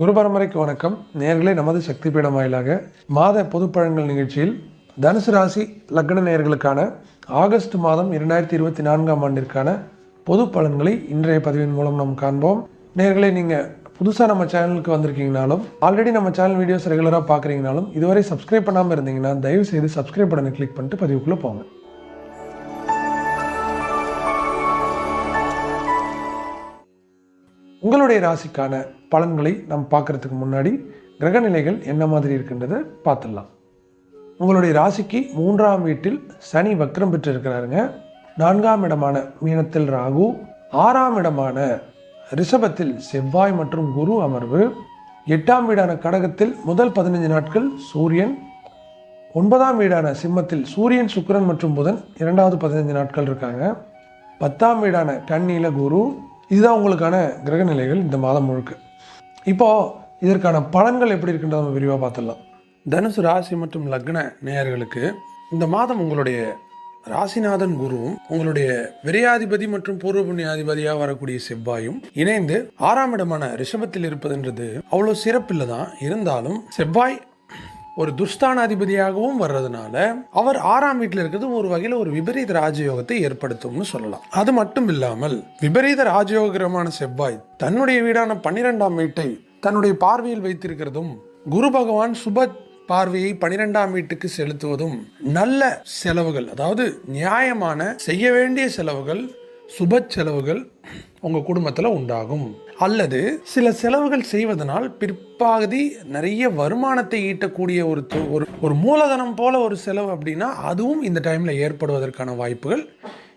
குரு பரம்பரைக்கு வணக்கம். நேர்களே நமது சக்தி பீடம் வாயிலாக மாத பொதுப்பழங்கள் நிகழ்ச்சியில் தனுசு ராசி லக்ன நேயர்களுக்கான ஆகஸ்ட் மாதம் இரண்டாயிரத்தி இருபத்தி நான்காம் ஆண்டிற்கான பொது பலன்களை இன்றைய பதிவின் மூலம் நாம் காண்போம். நேர்களே நீங்கள் புதுசாக நம்ம சேனலுக்கு வந்திருக்கீங்கனாலும் ஆல்ரெடி நம்ம சேனல் வீடியோஸ் ரெகுலராக பார்க்குறீங்கனாலும் இதுவரை சப்ஸ்கிரைப் பண்ணாமல் இருந்தீங்கன்னா தயவு செய்து சப்ஸ்கிரைப் பட்டனை கிளிக் பண்ணிட்டு பதிவுக்குள்ளே போங்க. உங்களுடைய ராசிக்கான பலன்களை நாம் பார்க்கறதுக்கு முன்னாடி கிரகநிலைகள் என்ன மாதிரி இருக்கின்றதை பார்த்துடலாம். உங்களுடைய ராசிக்கு மூன்றாம் வீட்டில் சனி வக்ரம் பெற்று இருக்கிறாருங்க நான்காம் இடமான மீனத்தில் ராகு ஆறாம் இடமான ரிஷபத்தில் செவ்வாய் மற்றும் குரு அமர்வு எட்டாம் வீடான கடகத்தில் முதல் பதினைஞ்சு நாட்கள் சூரியன் ஒன்பதாம் வீடான சிம்மத்தில் சூரியன் சுக்கரன் மற்றும் புதன் இரண்டாவது பதினைஞ்சு நாட்கள் இருக்காங்க. பத்தாம் வீடான கண்ணியில குரு இதுதான் உங்களுக்கான கிரக நிலைகள் இந்த மாதம் முழுக்க. இப்போது இதற்கான பலன்கள் எப்படி இருக்குன்றத நம்ம விரிவாக பார்த்துடலாம். தனுசு ராசி மற்றும் லக்ன நேயர்களுக்கு இந்த மாதம் உங்களுடைய ராசிநாதன் குருவும் உங்களுடைய விரையாதிபதி மற்றும் பூர்வ புண்ணியாதிபதியாக வரக்கூடிய செவ்வாயும் இணைந்து ஆறாம் இடமான ரிஷபத்தில் இருப்பதுன்றது அவ்வளோ சிறப்பில்லை தான் இருந்தாலும் செவ்வாய் ஒரு துஷ்டானாதிபதியாகவும் வர்றதுனால அவர் ஆறாம் வீட்டில் இருக்கிறது ஒரு வகையில் ஒரு விபரீத ராஜயோகத்தை ஏற்படுத்தும்னு சொல்லலாம். அது மட்டும் இல்லாமல் விபரீத ராஜயோகரமான செவ்வாய் தன்னுடைய வீடான பன்னிரெண்டாம் வீட்டை தன்னுடைய பார்வையில் வைத்திருக்கிறதும் குரு பகவான் சுப பார்வையை பனிரெண்டாம் வீட்டுக்கு செலுத்துவதும் நல்ல செலவுகள் அதாவது நியாயமான செய்ய வேண்டிய செலவுகள் சுப செலவுகள் உங்கள் குடும்பத்தில் உண்டாகும். அல்லது சில செலவுகள் செய்வதனால் பிற்பகுதி நிறைய வருமானத்தை ஈட்டக்கூடிய ஒரு தொ- ஒரு ஒரு மூலதனம் போல ஒரு செலவு அப்படின்னா அதுவும் இந்த டைமில் ஏற்படுவதற்கான வாய்ப்புகள்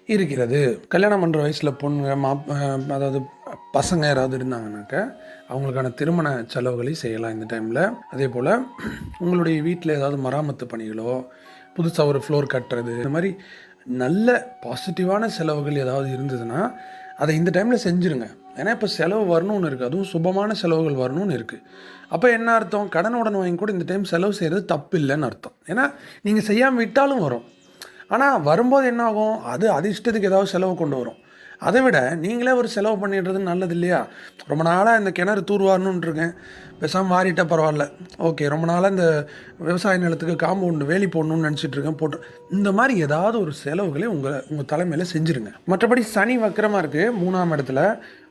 இருக்கிறது. கல்யாணம் பண்ணுற வயசில் பொண்ணுங்க மாப் அதாவது பசங்க யாராவது இருந்தாங்கனாக்க அவங்களுக்கான திருமண செலவுகளை செய்யலாம் இந்த டைமில் அதே போல் உங்களுடைய வீட்டில் ஏதாவது மராமத்து பணிகளோ புதுசாக ஒரு ஃப்ளோர் கட்டுறது இந்த மாதிரி நல்ல பாசிட்டிவான செலவுகள் ஏதாவது இருந்ததுன்னா அதை இந்த டைமில் செஞ்சுருங்க. ஏன்னா இப்போ செலவு வரணும்னு இருக்குது அதுவும் சுபமான செலவுகள் வரணும்னு இருக்குது அப்போ என்ன அர்த்தம்? கடன் உடன் வாங்கி கூட இந்த டைம் செலவு செய்கிறது தப்பு இல்லைன்னு அர்த்தம். ஏன்னா நீங்கள் செய்யாமல் விட்டாலும் வரும். ஆனால் வரும்போது என்ன ஆகும்? அது அதிர்ஷ்டத்துக்கு ஏதாவது செலவு கொண்டு வரும். அதை விட நீங்களே ஒரு செலவு பண்ணிடுறது நல்லது இல்லையா? ரொம்ப நாளாக இந்த கிணறு தூர்வாரணுன்னு இருக்கேன் பேசாமல் மாறிட்டா பரவாயில்ல. ஓகே ரொம்ப நாளாக இந்த விவசாய நிலத்துக்கு காம்பவுண்டு வேலி போடணும்னு நினச்சிட்டு இருக்கேன் போட்டு இந்த மாதிரி ஏதாவது ஒரு செலவுகளை உங்களை உங்கள் தலைமையில் செஞ்சுருங்க. மற்றபடி சனி வக்கரமாக இருக்குது மூணாம் இடத்துல.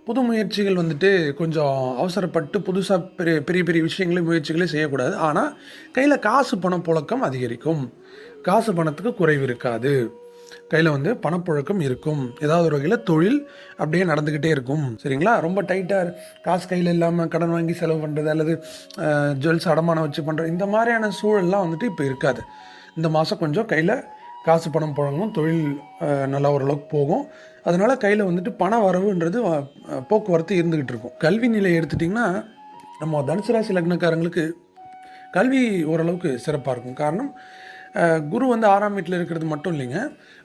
புது முயற்சிகள் வந்துட்டு கொஞ்சம் அவசரப்பட்டு புதுசாக பெரிய பெரிய பெரிய விஷயங்களையும் முயற்சிகளையும் செய்யக்கூடாது. ஆனால் கையில் காசு பணம் புழக்கம் அதிகரிக்கும். காசு பணத்துக்கு குறைவு இருக்காது. கையில் வந்து பணப்புழக்கம் இருக்கும். ஏதாவது ஒரு வகையில் தொழில் அப்படியே நடந்துக்கிட்டே இருக்கும். சரிங்களா? ரொம்ப டைட்டாக காசு கையில் இல்லாமல் கடன் வாங்கி செலவு பண்ணுறது அல்லது ஜுவல்ஸ் அடமானம் வச்சு பண்ணுறது இந்த மாதிரியான சூழல்லாம் வந்துட்டு இப்போ இருக்காது. இந்த மாதம் கொஞ்சம் கையில் காசு பணம் புழங்கும். தொழில் நல்லா ஓரளவுக்கு போகும். அதனால் கையில் வந்துட்டு பண வரவுன்றது போக்குவரத்து இருந்துக்கிட்டு இருக்கும். கல்வி நிலையை எடுத்துட்டிங்கன்னா நம்ம தனுசு ராசி லக்னக்காரங்களுக்கு கல்வி ஓரளவுக்கு சிறப்பாக இருக்கும். காரணம் குரு வந்து ஆறாம் வீட்டில் இருக்கிறது மட்டும் இல்லைங்க.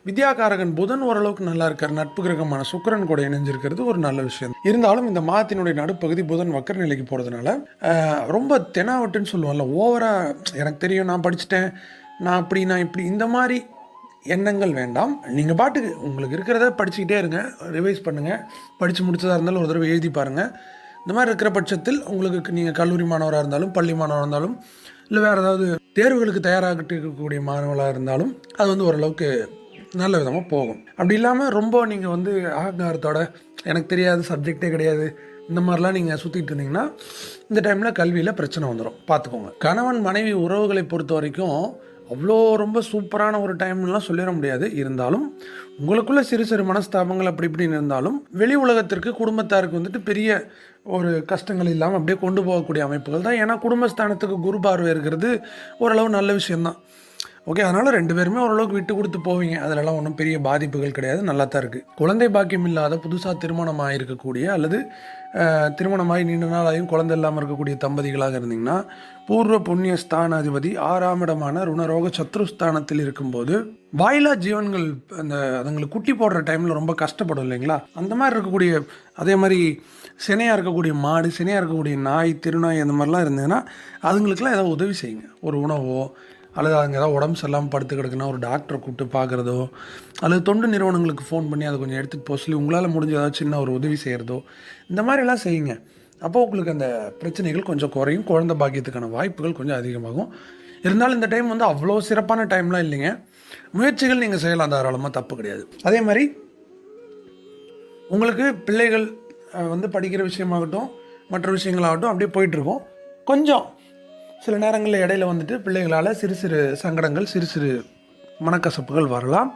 வித்யாகாரகன் புதன் ஓரளவுக்கு நல்லா இருக்கார். நட்பு கிரகமான சுக்கரன் கூட இணைஞ்சிருக்கிறது ஒரு நல்ல விஷயம். இருந்தாலும் இந்த மாதத்தினுடைய நடுப்பகுதி புதன் வக்கர நிலைக்கு போகிறதுனால ரொம்ப தெனாவட்டுன்னு சொல்லுவாங்கல்ல ஓவராக எனக்கு தெரியும் நான் படிச்சுட்டேன் நான் அப்படி நான் இப்படி இந்த மாதிரி எண்ணங்கள் வேண்டாம். நீங்கள் பாட்டுக்கு உங்களுக்கு இருக்கிறத படிச்சுக்கிட்டே இருங்க ரிவைஸ் பண்ணுங்கள் படித்து முடிச்சதாக இருந்தாலும் ஒரு தடவை எழுதி பாருங்கள் இந்த மாதிரி இருக்கிற பட்சத்தில் உங்களுக்கு நீங்கள் கல்லூரி மாணவராக இருந்தாலும் பள்ளி மாணவராக இருந்தாலும் இல்லை வேறு ஏதாவது தேர்வுகளுக்கு தயாராகிட்டு இருக்கக்கூடிய மாணவர்களாக இருந்தாலும் அது வந்து ஓரளவுக்கு நல்ல விதமாக போகும். அப்படி இல்லாமல் ரொம்ப நீங்கள் வந்து அகங்காரத்தோட எனக்கு தெரியாது சப்ஜெக்டே கிடையாது இந்த மாதிரிலாம் நீங்கள் சுற்றிட்டு இருந்தீங்கன்னா இந்த டைமில் கல்வியில் பிரச்சனை வந்துடும் பார்த்துக்கோங்க கணவன் மனைவி உறவுகளை பொறுத்த வரைக்கும் அவ்வளோ ரொம்ப சூப்பரான ஒரு டைம்லாம் சொல்லிட முடியாது. இருந்தாலும் உங்களுக்குள்ளே சிறு சிறு மனஸ்தாபங்கள் அப்படி இப்படின்னு இருந்தாலும் வெளி உலகத்திற்கு குடும்பத்தாருக்கு வந்துட்டு பெரிய ஒரு கஷ்டங்கள் இல்லாமல் அப்படியே கொண்டு போகக்கூடிய அமைப்புகள் தான். ஏன்னா குடும்பஸ்தானத்துக்கு குரு பார்வை இருக்கிறது ஓரளவு நல்ல விஷயம்தான். ஓகே அதனால் ரெண்டு பேருமே ஓரளவுக்கு விட்டு கொடுத்து போவீங்க. அதிலலாம் ஒன்றும் பெரிய பாதிப்புகள் கிடையாது. நல்லா தான் இருக்குது குழந்தை பாக்கியம் இல்லாத புதுசாக திருமணம் ஆகிருக்கக்கூடிய அல்லது திருமணமாகி நீண்ட நாளாயும் குழந்தை இல்லாமல் இருக்கக்கூடிய தம்பதிகளாக இருந்தீங்கன்னா பூர்வ புண்ணிய ஸ்தானாதிபதி ஆறாம் இடமான ருணரோக சத்ருஸ்தானத்தில் இருக்கும்போது வாயிலா ஜீவன்கள் அந்த அதுங்களுக்கு குட்டி போடுற டைமில் ரொம்ப கஷ்டப்படும் இல்லைங்களா? அந்த மாதிரி இருக்கக்கூடிய அதே மாதிரி சினையாக இருக்கக்கூடிய மாடு சினையாக இருக்கக்கூடிய நாய் திருநாய் அந்த மாதிரிலாம் இருந்ததுன்னா அதுங்களுக்கெல்லாம் ஏதாவது உதவி செய்யுங்க. ஒரு உணவோ அல்லது அவங்க ஏதாவது உடம்பு சரியில்லாமல் படுத்து கிடக்குன்னா ஒரு டாக்டரை கூப்பிட்டு பார்க்குறதோ அல்லது தொண்டு நிறுவனங்களுக்கு ஃபோன் பண்ணி அதை கொஞ்சம் எடுத்துகிட்டு போக சொல்லி உங்களால் முடிஞ்ச ஏதாவது சின்ன ஒரு உதவி செய்கிறதோ இந்த மாதிரிலாம் செய்யுங்க. அப்போ உங்களுக்கு அந்த பிரச்சனைகள் கொஞ்சம் குறையும் குழந்த பாக்கியத்துக்கான வாய்ப்புகள் கொஞ்சம் அதிகமாகும். இருந்தாலும் இந்த டைம் வந்து அவ்வளோ சிறப்பான டைம்லாம் இல்லைங்க. முயற்சிகள் நீங்கள் செய்யலாம் தாராளமாக தப்பு கிடையாது. அதே மாதிரி உங்களுக்கு பிள்ளைகள் வந்து படிக்கிற விஷயமாகட்டும் மற்ற விஷயங்களாகட்டும் அப்படியே போயிட்டுருக்கோம் கொஞ்சம் சில நேரங்களில் இடையில வந்துட்டு பிள்ளைகளால் சிறு சிறு சங்கடங்கள் சிறு சிறு மனக்கசப்புகள் வரலாம்.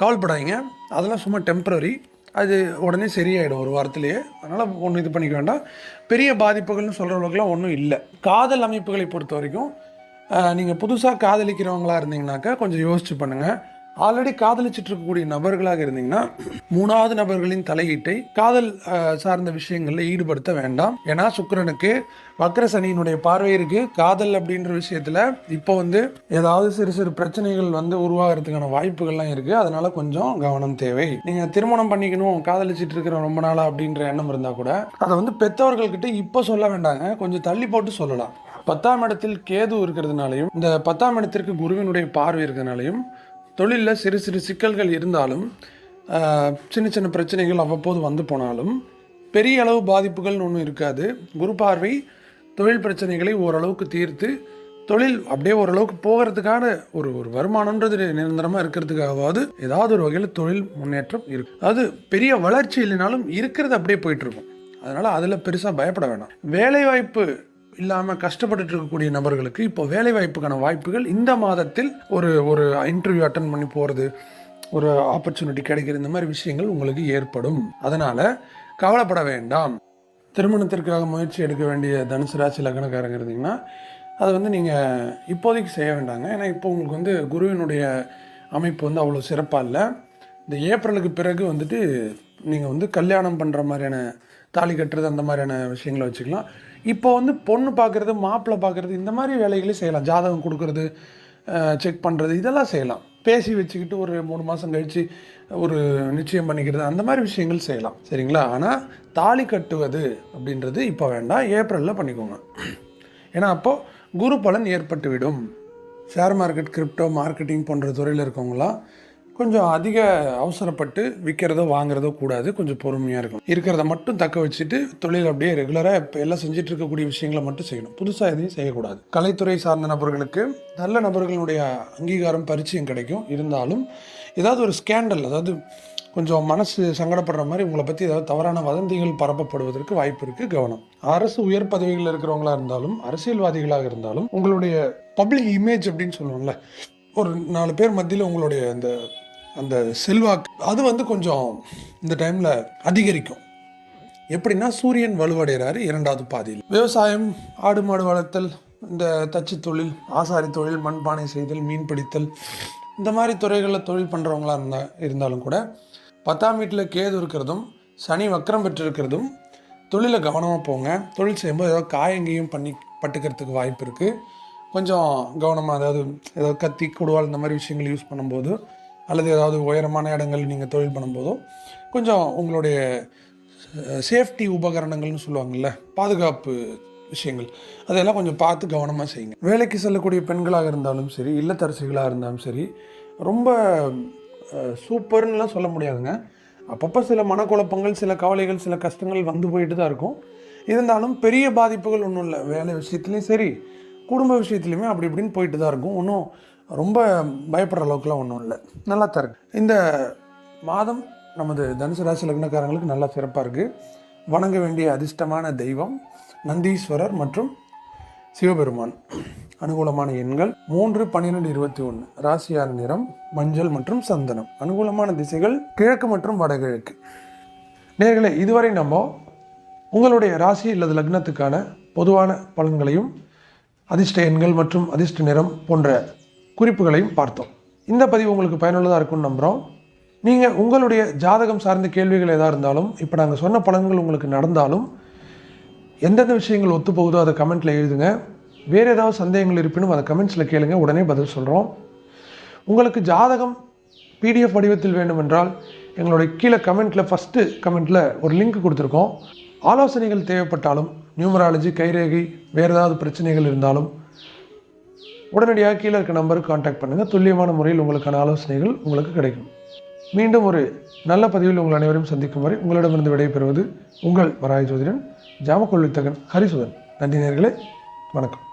கவலைப்படாதீங்க. அதெல்லாம் சும்மா டெம்பரரி அது உடனே சரியாயிடும் ஒரு வாரத்திலேயே. அதனால் ஒன்றும் இது பண்ணிக்க வேண்டாம். பெரிய பாதிப்புகள்னு சொல்கிற அளவுக்குலாம் ஒன்றும் இல்லை. காதல் அமைப்புகளை பொறுத்த வரைக்கும் நீங்கள் புதுசாக காதலிக்கிறவங்களா இருந்தீங்கன்னாக்கா கொஞ்சம் யோசிச்சு பண்ணுங்கள் ஆல்ரெடி காதலிச்சிட்டு இருக்கக்கூடிய நபர்களாக இருந்தீங்கன்னா மூணாவது நபர்களின் தலையீட்டை காதல் சார்ந்த விஷயங்களில் ஈடுபடுத்த வேண்டாம். ஏன்னா சுக்கரனுக்கு வக்ர சனியினுடைய பார்வை இருக்கு. காதல் அப்படின்ற விஷயத்துல இப்போ வந்து ஏதாவது சிறு சிறு பிரச்சனைகள் வந்து உருவாகிறதுக்கான வாய்ப்புகள்லாம் இருக்கு. அதனால கொஞ்சம் கவனம் தேவை. நீங்க திருமணம் பண்ணிக்கணும் காதலிச்சுட்டு இருக்கிற ரொம்ப நாளா அப்படின்ற எண்ணம் இருந்தா கூட அதை வந்து பெற்றவர்கள்கிட்ட இப்போ சொல்ல வேண்டாங்க. கொஞ்சம் தள்ளி போட்டு சொல்லலாம். பத்தாம் இடத்தில் கேது இருக்கிறதுனாலையும் இந்த பத்தாம் இடத்திற்கு குருவினுடைய பார்வை இருக்கிறதுனாலையும் தொழிலில் சிறு சிறு சிக்கல்கள் இருந்தாலும் சின்ன சின்ன பிரச்சனைகள் அவ்வப்போது வந்து போனாலும் பெரிய அளவு பாதிப்புகள்னு ஒன்றும் இருக்காது. குரு பார்வை தொழில் பிரச்சனைகளை ஓரளவுக்கு தீர்த்து தொழில் அப்படியே ஓரளவுக்கு போகிறதுக்கான ஒரு ஒரு வருமானன்றது நிரந்தரமாக இருக்கிறதுக்காகவாவது ஏதாவது ஒரு வகையில் தொழில் முன்னேற்றம் இருக்கு. அது பெரிய வளர்ச்சி இல்லைனாலும் இருக்கிறது அப்படியே போயிட்டுருக்கும் அதனால் அதில் பெருசாக பயப்பட வேண்டாம் வேலைவாய்ப்பு இல்லாமல் கஷ்டப்பட்டு இருக்கக்கூடிய நபர்களுக்கு இப்போ வேலை வாய்ப்புக்கான வாய்ப்புகள் இந்த மாதத்தில் ஒரு ஒரு இன்டர்வியூ அட்டன் பண்ணி போகிறது ஒரு ஆப்பர்ச்சுனிட்டி கிடைக்கிற இந்த மாதிரி விஷயங்கள் உங்களுக்கு ஏற்படும். அதனால் கவலைப்பட வேண்டாம். திருமணத்திற்காக முயற்சி எடுக்க வேண்டிய தனுசு ராசி லக்னக்காரங்க இருந்தீங்கன்னா அதை வந்து நீங்கள் இப்போதைக்கு செய்ய வேண்டாங்க. ஏன்னா இப்போ உங்களுக்கு வந்து குருவினுடைய அமைப்பு வந்து அவ்வளோ சிறப்பாக இல்லை. இந்த ஏப்ரலுக்கு பிறகு வந்துட்டு நீங்கள் வந்து கல்யாணம் பண்ணுற மாதிரியான தாலி கட்டுறது அந்த மாதிரியான விஷயங்களை வச்சுக்கலாம். இப்போ வந்து பொண்ணு பார்க்குறது மாப்பிள்ளை பார்க்குறது இந்த மாதிரி வேலைகளையும் செய்யலாம். ஜாதகம் கொடுக்கறது செக் பண்ணுறது இதெல்லாம் செய்யலாம். பேசி வச்சுக்கிட்டு ஒரு மூணு மாதம் கழித்து ஒரு நிச்சயம் பண்ணிக்கிறது அந்த மாதிரி விஷயங்கள் செய்யலாம். சரிங்களா? ஆனால் தாலி கட்டுவது அப்படின்றது இப்போ வேண்டாம். ஏப்ரலில் பண்ணிக்கோங்க. ஏன்னா அப்போது குரு பலன் ஏற்பட்டுவிடும். ஷேர் மார்க்கெட் கிரிப்டோ மார்க்கெட்டிங் போன்ற துறையில் இருக்கவங்களாம் கொஞ்சம் அதிக அவசரப்பட்டு விற்கிறதோ வாங்குறதோ கூடாது. கொஞ்சம் பொறுமையாக இருக்கும் இருக்கிறத மட்டும் தக்க வச்சுட்டு தொழில் அப்படியே ரெகுலராக இப்போ எல்லாம் செஞ்சுட்டு இருக்கக்கூடிய விஷயங்களை மட்டும் செய்யணும். புதுசாக எதையும் செய்யக்கூடாது. கலைத்துறை சார்ந்த நபர்களுக்கு நல்ல நபர்களுடைய அங்கீகாரம் பரிச்சயம் கிடைக்கும். இருந்தாலும் ஏதாவது ஒரு ஸ்கேண்டல் அதாவது கொஞ்சம் மனசு சங்கடப்படுற மாதிரி உங்களை பற்றி ஏதாவது தவறான வதந்திகள் பரப்பப்படுவதற்கு வாய்ப்பு இருக்குது கவனம். அரசு உயர் பதவிகளில் இருக்கிறவங்களா இருந்தாலும் அரசியல்வாதிகளாக இருந்தாலும் உங்களுடைய பப்ளிக் இமேஜ் அப்படின்னு சொல்லுவோம்ல ஒரு நாலு பேர் மத்தியில் உங்களுடைய அந்த அந்த செல்வாக்கு அது வந்து கொஞ்சம் இந்த டைமில் அதிகரிக்கும். எப்படின்னா சூரியன் வலுவடைகிறாரு இரண்டாவது பாதியில். விவசாயம் ஆடு மாடு வளர்த்தல் இந்த தச்சு தொழில் ஆசாரி தொழில் மண்பானை செய்தல் மீன் பிடித்தல் இந்த மாதிரி துறைகளில் தொழில் பண்ணுறவங்களா இருந்தா இருந்தாலும் கூட பத்தாம் வீட்டில் கேது இருக்கிறதும் சனி வக்கரம் பெற்றிருக்கிறதும் தொழிலை கவனமாக போங்க. தொழில் செய்யும்போது ஏதாவது காயங்கையும் பண்ணி பட்டுக்கிறதுக்கு வாய்ப்பு இருக்குது கொஞ்சம் கவனமாக அதாவது ஏதாவது கத்தி குடுவால் இந்த மாதிரி விஷயங்கள் யூஸ் பண்ணும்போது அல்லது ஏதாவது உயரமான இடங்கள் நீங்கள் தொழில் பண்ணும்போதோ கொஞ்சம் உங்களுடைய சேஃப்டி உபகரணங்கள்னு சொல்லுவாங்கள்ல பாதுகாப்பு விஷயங்கள் அதெல்லாம் கொஞ்சம் பார்த்து கவனமாக செய்யுங்க. வேலைக்கு செல்லக்கூடிய பெண்களாக இருந்தாலும் சரி இல்லத்தரசிகளாக இருந்தாலும் சரி ரொம்ப சூப்பர்னுலாம் சொல்ல முடியாதுங்க. அப்பப்போ சில மனக்குழப்பங்கள் சில கவலைகள் சில கஷ்டங்கள் வந்து போயிட்டு தான் இருக்கும். இருந்தாலும் பெரிய பாதிப்புகள் ஒன்றும் இல்லை. வேலை விஷயத்துலையும் சரி குடும்ப விஷயத்துலையுமே அப்படி இப்படின்னு போயிட்டு தான் இருக்கும். ஒன்றும் ரொம்ப பயப்படுற அளவுக்குலாம் ஒன்றும் இல்லை. நல்லா தான் இருக்குது இந்த மாதம் நமது தனுசு ராசி லக்னக்காரங்களுக்கு நல்லா சிறப்பாக இருக்குது வணங்க வேண்டிய அதிர்ஷ்டமான தெய்வம் நந்தீஸ்வரர் மற்றும் சிவபெருமான். அனுகூலமான எண்கள் மூன்று பன்னிரெண்டு இருபத்தி ஒன்று ராசியான நிறம் மஞ்சள் மற்றும் சந்தனம். அனுகூலமான திசைகள் கிழக்கு மற்றும் வடகிழக்கு. நேர்களை இதுவரை நம்ம உங்களுடைய ராசி அல்லது லக்னத்துக்கான பொதுவான பலன்களையும் அதிர்ஷ்ட எண்கள் மற்றும் அதிர்ஷ்ட நிறம் போன்ற குறிப்புகளையும் பார்த்தோம். இந்த பதிவு உங்களுக்கு பயனுள்ளதாக இருக்கும்னு நம்புகிறோம் நீங்கள் உங்களுடைய ஜாதகம் சார்ந்த கேள்விகள் எதாக இருந்தாலும் இப்போ நாங்கள் சொன்ன பலன்கள் உங்களுக்கு நடந்தாலும் எந்தெந்த விஷயங்கள் ஒத்து போகுதோ அதை கமெண்ட்டில் எழுதுங்க. வேறு ஏதாவது சந்தேகங்கள் இருப்பினும் அதை கமெண்ட்ஸில் கேளுங்க. உடனே பதில் சொல்கிறோம் உங்களுக்கு ஜாதகம் பிடிஎஃப் வடிவத்தில் வேண்டுமென்றால் எங்களுடைய கீழே கமெண்ட்டில் ஃபஸ்ட்டு கமெண்ட்டில் ஒரு லிங்க் கொடுத்துருக்கோம். ஆலோசனைகள் தேவைப்பட்டாலும் நியூமராலஜி கைரேகை வேறு ஏதாவது பிரச்சனைகள் இருந்தாலும் உடனடியாக கீழே இருக்க நம்பருக்கு காண்டாக்ட் பண்ணுங்கள் துல்லியமான முறையில் உங்களுக்கான ஆலோசனைகள் உங்களுக்கு கிடைக்கும். மீண்டும் ஒரு நல்ல பதிவில் உங்கள் அனைவரையும் சந்திக்கும் வரை உங்களிடமிருந்து விடைபெறுவது உங்கள் வராய ஜோதிடன் ஜாமக்கொள்ளித்தகன் ஹரிசுதன். நன்றி நேர்களே. வணக்கம்.